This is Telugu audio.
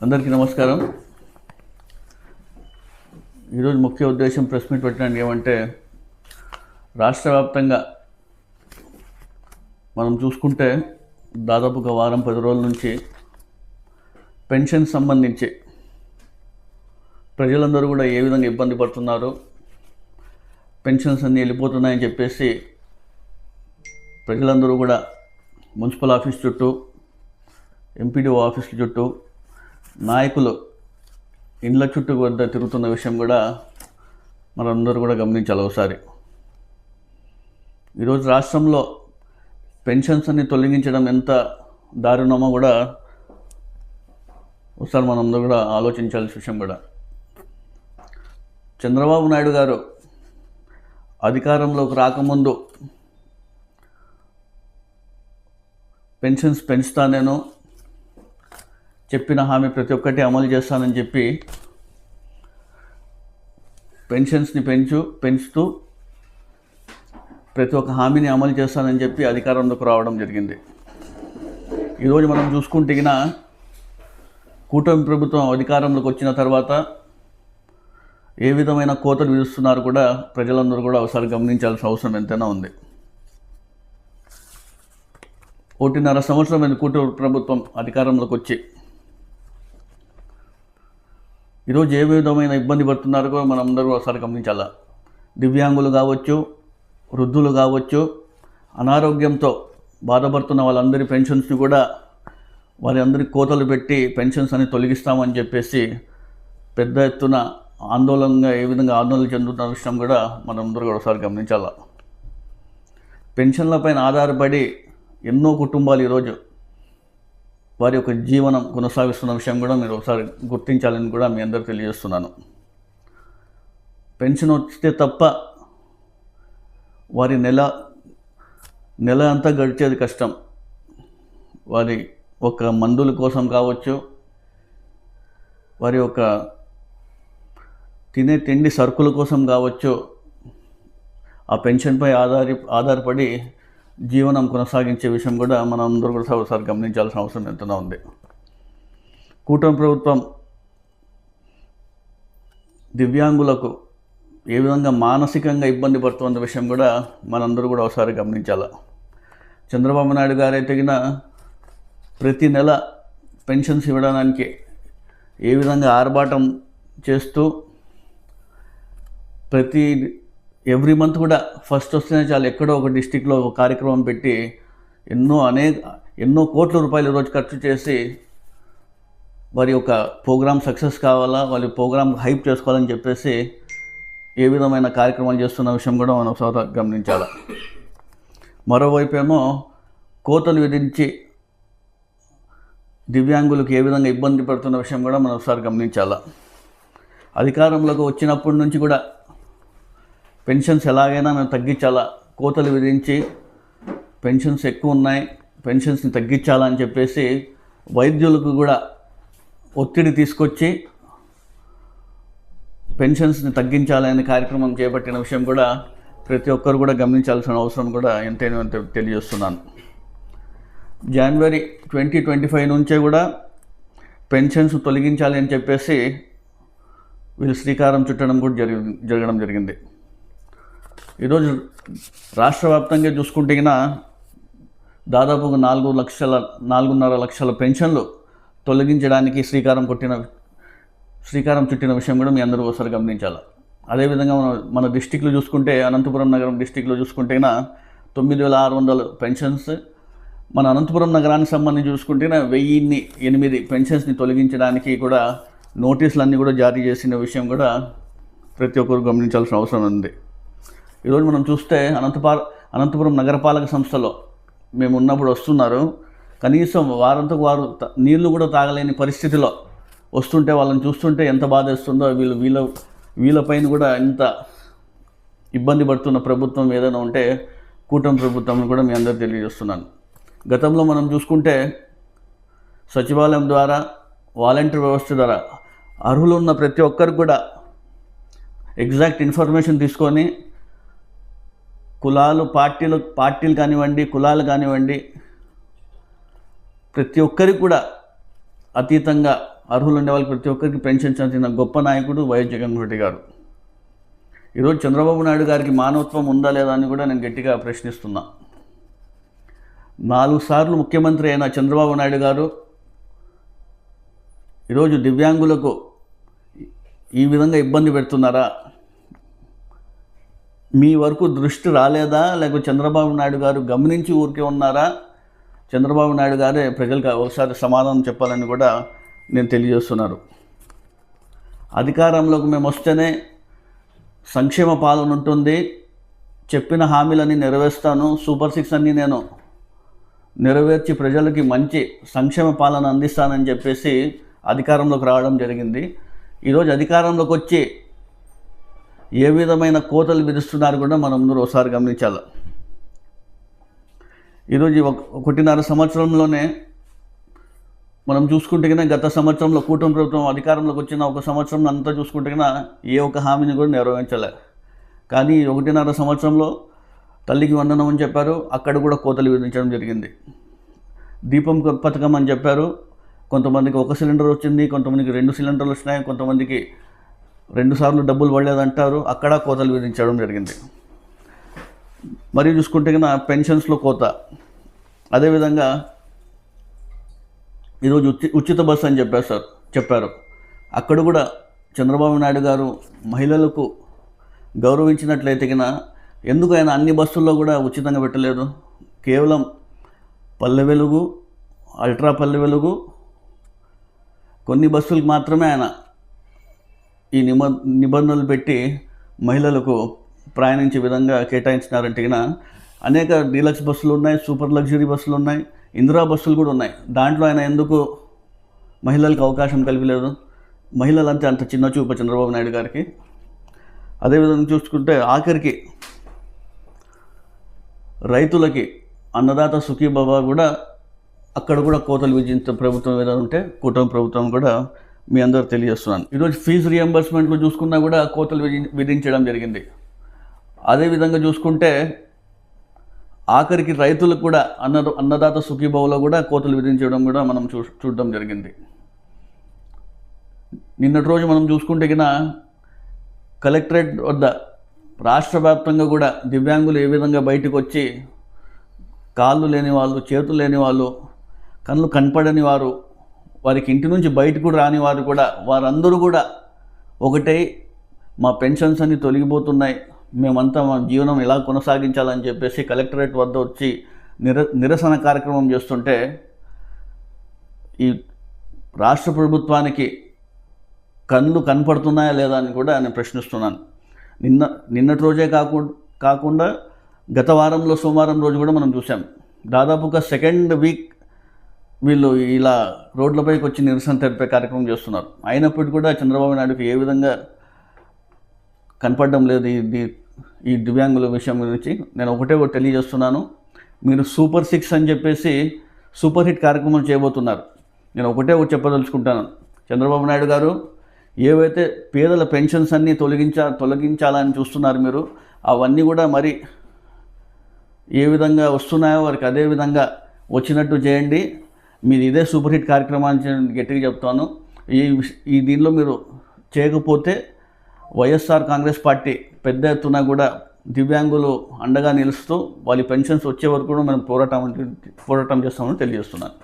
అందరికీ నమస్కారం. ఈరోజు ముఖ్య ఉద్దేశం ప్రెస్ మీట్ పెట్టడానికి ఏమంటే రాష్ట్ర వ్యాప్తంగా మనం చూసుకుంటే దాదాపు ఒక వారం పది రోజుల నుంచి పెన్షన్ సంబంధించి ప్రజలందరూ కూడా ఏ విధంగా ఇబ్బంది పడుతున్నారు పెన్షన్స్ అన్నీ వెళ్ళిపోతున్నాయని చెప్పేసి ప్రజలందరూ కూడా మున్సిపల్ ఆఫీస్ చుట్టూ ఎంపీడీఓ ఆఫీసుల చుట్టూ నాయకులు ఇండ్ల చుట్టూ వద్ద తిరుగుతున్న విషయం కూడా మనందరూ కూడా గమనించాలి ఒకసారి. ఈరోజు రాష్ట్రంలో పెన్షన్స్ అన్ని తొలగించడం ఎంత దారుణమో కూడా ఒకసారి మనందరూ కూడా ఆలోచించాల్సిన విషయం కూడా. చంద్రబాబు నాయుడు గారు అధికారంలోకి రాకముందు పెన్షన్స్ పెంచుతా నేను చెప్పిన హామీ ప్రతి ఒక్కటి అమలు చేస్తానని చెప్పి పెన్షన్స్ని పెంచు పెంచుతూ ప్రతి ఒక్క హామీని అమలు చేస్తానని చెప్పి అధికారంలోకి రావడం జరిగింది. ఈరోజు మనం చూసుకుంటే కూటమి ప్రభుత్వం అధికారంలోకి వచ్చిన తర్వాత ఏ విధమైన కోతలు విధిస్తున్నారు కూడా ప్రజలందరూ కూడా ఒకసారి గమనించాల్సిన అవసరం ఎంతైనా ఉంది. ఒకటిన్నర సంవత్సరమైన కూటమి ప్రభుత్వం అధికారంలోకి వచ్చి. ఈరోజు ఏ విధమైన ఇబ్బంది పడుతున్నారో కూడా మనం అందరూ ఒకసారి గమనించాలా? దివ్యాంగులు కావచ్చు వృద్ధులు కావచ్చు అనారోగ్యంతో బాధపడుతున్న వాళ్ళందరి పెన్షన్స్ని కూడా వారి అందరి కోతలు పెట్టి పెన్షన్స్ అని తొలగిస్తామని చెప్పేసి పెద్ద ఎత్తున ఆందోళనగా ఏ విధంగా ఆందోళన చెందుతున్న విషయం కూడా మనం అందరూ కూడా ఒకసారి గమనించాలా? పెన్షన్లపైన ఆధారపడి ఎన్నో కుటుంబాలు ఈరోజు వారి యొక్క జీవనం కొనసాగిస్తున్న విషయం కూడా మీరు ఒకసారి గుర్తించాలని కూడా మీ అందరు తెలియజేస్తున్నాను. పెన్షన్ వస్తే తప్ప వారి నెల నెల అంతా గడిచేది కష్టం. వారి ఒక మందుల కోసం కావచ్చు వారి యొక్క తినే తిండి సరుకుల కోసం కావచ్చు ఆ పెన్షన్పై ఆధారి ఆధారపడి జీవనం కొనసాగించే విషయం కూడా మనం అందరూ కూడా ఒకసారి గమనించాల్సిన అవసరం ఎంతైనా ఉంది. కూటమి ప్రభుత్వం దివ్యాంగులకు ఏ విధంగా మానసికంగా ఇబ్బంది పడుతున్న విషయం కూడా మనందరూ కూడా ఒకసారి గమనించాల. చంద్రబాబు నాయుడు గారైతే గిన ప్రతి నెల పెన్షన్స్ ఇవ్వడానికి ఏ విధంగా ఆర్భాటం చేస్తూ ప్రతి ఎవ్రీ మంత్ కూడా ఫస్ట్ వస్తేనే చాలు ఎక్కడో ఒక డిస్టిక్లో ఒక కార్యక్రమం పెట్టి ఎన్నో అనేక ఎన్నో కోట్ల రూపాయలు రోజు ఖర్చు చేసి వారి యొక్క ప్రోగ్రామ్ సక్సెస్ కావాలా వాళ్ళ ప్రోగ్రామ్ హైప్ చేసుకోవాలని చెప్పేసి ఏ విధమైన కార్యక్రమాలు చేస్తున్న విషయం కూడా మనం ఒకసారి గమనించాలి. మరోవైపు ఏమో కోతలు విధించి దివ్యాంగులకు ఏ విధంగా ఇబ్బంది పడుతున్న విషయం కూడా మనం ఒకసారి గమనించాలా. అధికారంలోకి వచ్చినప్పటి నుంచి కూడా పెన్షన్స్ ఎలాగైనా మేము తగ్గించాలా? కోతలు విధించి పెన్షన్స్ ఎక్కువ ఉన్నాయి పెన్షన్స్ని తగ్గించాలని చెప్పేసి వైద్యులకు కూడా ఒత్తిడి తీసుకొచ్చి పెన్షన్స్ని తగ్గించాలనే కార్యక్రమం చేపట్టిన విషయం కూడా ప్రతి ఒక్కరు కూడా గమనించాల్సిన అవసరం కూడా ఎంతైనా తెలియజేస్తున్నాను. జనవరి ట్వంటీ ట్వంటీ ఫైవ్ నుంచే కూడా పెన్షన్స్ తొలగించాలి అని చెప్పేసి వీళ్ళు శ్రీకారం చుట్టడం కూడా జరిగి జరగడం జరిగింది. ఈరోజు రాష్ట్ర వ్యాప్తంగా చూసుకుంటే గిన దాదాపు నాలుగు లక్షల నాలుగున్నర లక్షల పెన్షన్లు తొలగించడానికి శ్రీకారం కొట్టిన శ్రీకారం చుట్టిన విషయం కూడా మీ అందరూ ఒకసారి గమనించాలి. అదేవిధంగా మన మన డిస్టిక్లో చూసుకుంటే అనంతపురం నగరం డిస్టిక్లో చూసుకుంటే తొమ్మిది వేల ఆరు వందలు పెన్షన్స్. మన అనంతపురం నగరానికి సంబంధించి చూసుకుంటే వెయ్యిన్ని ఎనిమిది పెన్షన్స్ని తొలగించడానికి కూడా నోటీసులు అన్నీ కూడా జారీ చేసిన విషయం కూడా ప్రతి ఒక్కరు గమనించాల్సిన అవసరం ఉంది. ఈరోజు మనం చూస్తే అనంతపాల అనంతపురం నగరపాలక సంస్థలో మేము ఉన్నప్పుడు వస్తున్నారు. కనీసం వారంతో వారు నీళ్ళు కూడా తాగలేని పరిస్థితిలో వస్తుంటే వాళ్ళని చూస్తుంటే ఎంత బాధ వేస్తుందో వీళ్ళు వీళ్ళ వీళ్ళపైన కూడా ఎంత ఇబ్బంది పడుతున్న ప్రభుత్వం ఏదైనా ఉంటే కూటమి ప్రభుత్వం కూడా మీ అందరూ తెలియజేస్తున్నాను. గతంలో మనం చూసుకుంటే సచివాలయం ద్వారా వాలంటీర్ వ్యవస్థ ద్వారా అర్హులు ఉన్న ప్రతి ఒక్కరు కూడా ఎగ్జాక్ట్ ఇన్ఫర్మేషన్ తీసుకొని కులాలు పార్టీలు పార్టీలు కానివ్వండి కులాలు కానివ్వండి ప్రతి ఒక్కరికి కూడా అతీతంగా అర్హులు ఉండే వాళ్ళకి ప్రతి ఒక్కరికి పెన్షన్ చెందిన గొప్ప నాయకుడు వైఎస్ జగన్మోహన్ రెడ్డి గారు. ఈరోజు చంద్రబాబు నాయుడు గారికి మానవత్వం ఉందా లేదా అని కూడా నేను గట్టిగా ప్రశ్నిస్తున్నా. నాలుగు సార్లు ముఖ్యమంత్రి అయిన చంద్రబాబు నాయుడు గారు ఈరోజు దివ్యాంగులకు ఈ విధంగా ఇబ్బంది పెడుతున్నారా? మీ వరకు దృష్టి రాలేదా? లేకపోతే చంద్రబాబు నాయుడు గారు గమనించి ఊరికే ఉన్నారా? చంద్రబాబు నాయుడు గారే ప్రజలకు ఒకసారి సమాధానం చెప్పాలని కూడా నేను తెలియజేస్తున్నారు. అధికారంలోకి మేము వస్తేనే సంక్షేమ పాలన ఉంటుంది. చెప్పిన హామీలన్నీ నెరవేరుస్తాను. సూపర్ సిక్స్ అన్నీ నేను నెరవేర్చి ప్రజలకి మంచి సంక్షేమ పాలన అందిస్తానని చెప్పేసి అధికారంలోకి రావడం జరిగింది. ఈరోజు అధికారంలోకి వచ్చి ఏ విధమైన కోతలు విధిస్తున్నారు కూడా మనం ముందు ఒకసారి గమనించాలి. ఈరోజు ఒక ఒకటిన్నర సంవత్సరంలోనే మనం చూసుకుంటే కన్నా గత సంవత్సరంలో కూటమి ప్రభుత్వం అధికారంలోకి వచ్చిన ఒక సంవత్సరం అంతా చూసుకుంటే కన్నా ఏ ఒక్క హామీని కూడా నెరవేర్చలే. కానీ ఒకటిన్నర సంవత్సరంలో తల్లికి వందనం అని చెప్పారు అక్కడ కూడా కోతలు విధించడం జరిగింది. దీపం పథకం అని చెప్పారు కొంతమందికి ఒక సిలిండర్ వచ్చింది కొంతమందికి రెండు సిలిండర్లు వచ్చినాయి కొంతమందికి రెండు సార్లు డబ్బులు పడలేదంటారు. అక్కడ కోతలు విధించడం జరిగింది. మరియు చూసుకుంటే కన్నా పెన్షన్స్లో కోత. అదేవిధంగా ఈరోజు ఉచి ఉచిత బస్సు అని చెప్పారు సార్ చెప్పారు. అక్కడ కూడా చంద్రబాబు నాయుడు గారు మహిళలకు గౌరవించినట్లయితే కిన ఎందుకు ఆయన అన్ని బస్సుల్లో కూడా ఉచితంగా పెట్టలేదు? కేవలం పల్లె వెలుగు అల్ట్రా పల్లె వెలుగు కొన్ని బస్సులకు మాత్రమే ఆయన ఈ నిబ నిబంధనలు పెట్టి మహిళలకు ప్రయాణించే విధంగా కేటాయించినారంటే అనేక డీలక్స్ బస్సులు ఉన్నాయి సూపర్ లగ్జరీ బస్సులు ఉన్నాయి ఇందిరా బస్సులు కూడా ఉన్నాయి. దాంట్లో ఆయన ఎందుకు మహిళలకు అవకాశం కల్పలేదు? మహిళలంతే అంత చిన్న చూపు చంద్రబాబు నాయుడు గారికి. అదేవిధంగా చూసుకుంటే ఆఖరికి రైతులకి అన్నదాత సుఖీబాబా కూడా అక్కడ కూడా కోతలు విధించే ప్రభుత్వం ఏదైనా ఉంటే కూటమి ప్రభుత్వం కూడా మీ అందరూ తెలియజేస్తున్నాను. ఈరోజు ఫీజు రియంబర్స్మెంట్లో చూసుకున్నా కూడా కోతలు విధి విధించడం జరిగింది. అదేవిధంగా చూసుకుంటే ఆఖరికి రైతులకు కూడా అన్న అన్నదాత సుఖీభావులో కూడా కోతలు విధించడం కూడా మనం చూ చూడడం జరిగింది. నిన్నటి రోజు మనం చూసుకుంటే కిన కలెక్టరేట్ వద్ద రాష్ట్ర వ్యాప్తంగా కూడా దివ్యాంగులు ఏ విధంగా బయటకు వచ్చి కాళ్ళు లేని వాళ్ళు చేతులు లేని వాళ్ళు కళ్ళు కనపడని వారు వారికి ఇంటి నుంచి బయటకు కూడా రాని వారు కూడా వారందరూ కూడా ఒకటై మా పెన్షన్స్ అన్నీ తొలగిపోతున్నాయి మేమంతా మా జీవనం ఎలా కొనసాగించాలని చెప్పేసి కలెక్టరేట్ వద్ద వచ్చి నిర నిరసన కార్యక్రమం చేస్తుంటే ఈ రాష్ట్ర ప్రభుత్వానికి కళ్ళు కనపడుతున్నాయా లేదా అని కూడా నేను ప్రశ్నిస్తున్నాను. నిన్న నిన్నటి రోజే కాకుండా కాకుండా గత వారంలో సోమవారం రోజు కూడా మనం చూసాం దాదాపుగా సెకండ్ వీక్ వీళ్ళు ఇలా రోడ్లపైకి వచ్చి నిరసన తెలిపే కార్యక్రమం చేస్తున్నారు. అయినప్పటికీ కూడా చంద్రబాబు నాయుడుకి ఏ విధంగా కనపడడం లేదు ఇది ఈ దివ్యాంగుల విషయం గురించి నేను ఒకటే ఒకటి తెలియజేస్తున్నాను. మీరు సూపర్ సిక్స్ అని చెప్పేసి సూపర్ హిట్ కార్యక్రమం చేయబోతున్నారు. నేను ఒకటే ఒకటి చెప్పదలుచుకుంటాను. చంద్రబాబు నాయుడు గారు ఏవైతే పేదల పెన్షన్స్ అన్నీ తొలగించా తొలగించాలని చూస్తున్నారు మీరు అవన్నీ కూడా మరి ఏ విధంగా వస్తున్నాయో వారికి అదే విధంగా వచ్చినట్టు చేయండి. మీరు ఇదే సూపర్ హిట్ కార్యక్రమాన్ని గట్టిగా చెప్తాను. ఈ ఈ దీనిలో మీరు చేయకపోతే వైఎస్ఆర్ కాంగ్రెస్ పార్టీ పెద్ద ఎత్తున కూడా దివ్యాంగులు అండగా నిలుస్తూ వాళ్ళ పెన్షన్స్ వచ్చే వరకు కూడా మనం పోరాటం పోరాటం చేస్తామని తెలియజేస్తున్నాను.